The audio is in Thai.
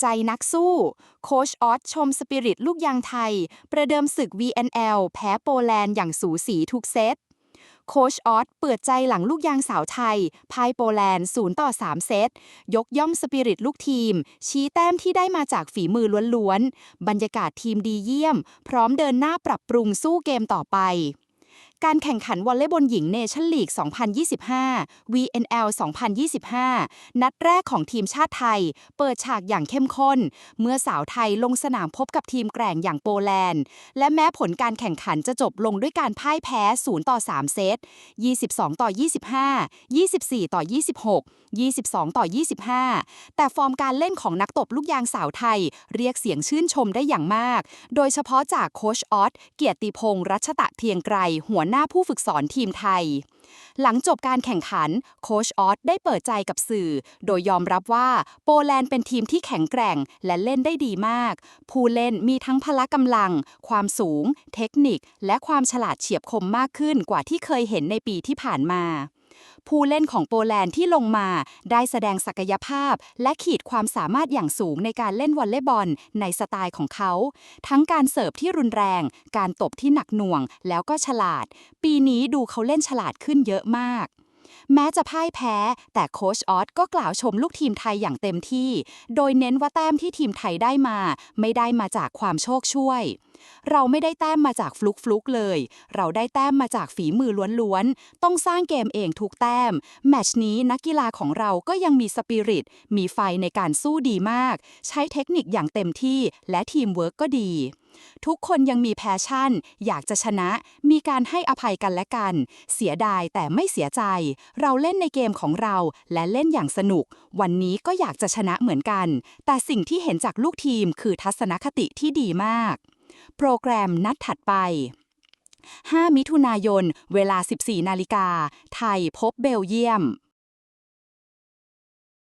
ใจนักสู้ โคชออสชมสปิริตลูกยางไทย ประเดิมศึก VNL แพ้โปแลนด์อย่างสูสีทุกเซต โคชออสเปิดใจหลังลูกยางสาวไทยพ่ายโปแลนด์0ต่อ 3 เซต ยกย่องสปิริตลูกทีม ชี้แต้มที่ได้มาจากฝีมือล้วนๆ บรรยากาศทีมดีเยี่ยม พร้อมเดินหน้าปรับปรุงสู้เกมต่อไป การแข่งขันวอลเลย์บอลหญิงเนชั่นลีก 2025 VNL 2025 นัดแรกของทีมชาติไทย เปิดฉากอย่างเข้มข้น เมื่อสาวไทยลงสนามพบกับทีมแกร่งอย่างโปแลนด์ และแม้ผลการแข่งขันจะจบลงด้วยการพ่ายแพ้ 0 ต่อ 3 เซต 22 ต่อ 25 24 ต่อ 26 22 ต่อ 25 แต่ฟอร์มการเล่นของนักตบลูกยางสาวไทย เรียกเสียงชื่นชมได้อย่างมาก โดยเฉพาะจากโคชออสเกียรติพงษ์รัชตะเพียงไกรหัวหน้าผู้ฝึกสอนทีมไทย หลังจบการแข่งขัน โคชออสได้เปิดใจกับสื่อ โดยยอมรับว่าโปแลนด์เป็นทีมที่แข็งแกร่งและเล่นได้ดีมาก ผู้เล่นมีทั้งพละกำลัง ความสูง เทคนิค และความฉลาดเฉียบคมมากขึ้นกว่าที่เคยเห็นในปีที่ผ่านมา ผู้เล่นของโปแลนด์ที่ลงมาได้แสดงศักยภาพ และขีดความสามารถอย่างสูงในการเล่นวอลเลย์บอลในสไตล์ของเขา ทั้งการเสิร์ฟที่รุนแรง การตบที่หนักหน่วง แล้วก็ฉลาด ปีนี้ดูเขาเล่นฉลาดขึ้นเยอะมาก แม้จะพ่ายแพ้ แต่โค้ชออสก็กล่าวชมลูกทีมไทยอย่างเต็มที่ โดยเน้นว่าแต้มที่ทีมไทยได้มา ไม่ได้มาจากความโชคช่วย เราไม่ได้แต้มมาจากฟลุกฟลุกเลย เราได้แต้มมาจากฝีมือล้วนๆ ต้องสร้างเกมเองทุกแต้ม แมชนี้นักกีฬาของเราก็ยังมีสปิริต มีไฟในการสู้ดีมาก ใช้เทคนิคอย่างเต็มที่ และทีมเวิร์กก็ดี ทุกคนยังมีแพชชั่น อยากจะชนะ มีการให้อภัยกันและกัน เสียดายแต่ไม่เสียใจ เราเล่นในเกมของเราและเล่นอย่างสนุก วันนี้ก็อยากจะชนะเหมือนกัน แต่สิ่งที่เห็นจากลูกทีมคือทัศนคติที่ดีมาก โปรแกรมนัดถัดไป 5 มิถุนายน เวลา 14 นาฬิกา ไทยพบเบลเยียม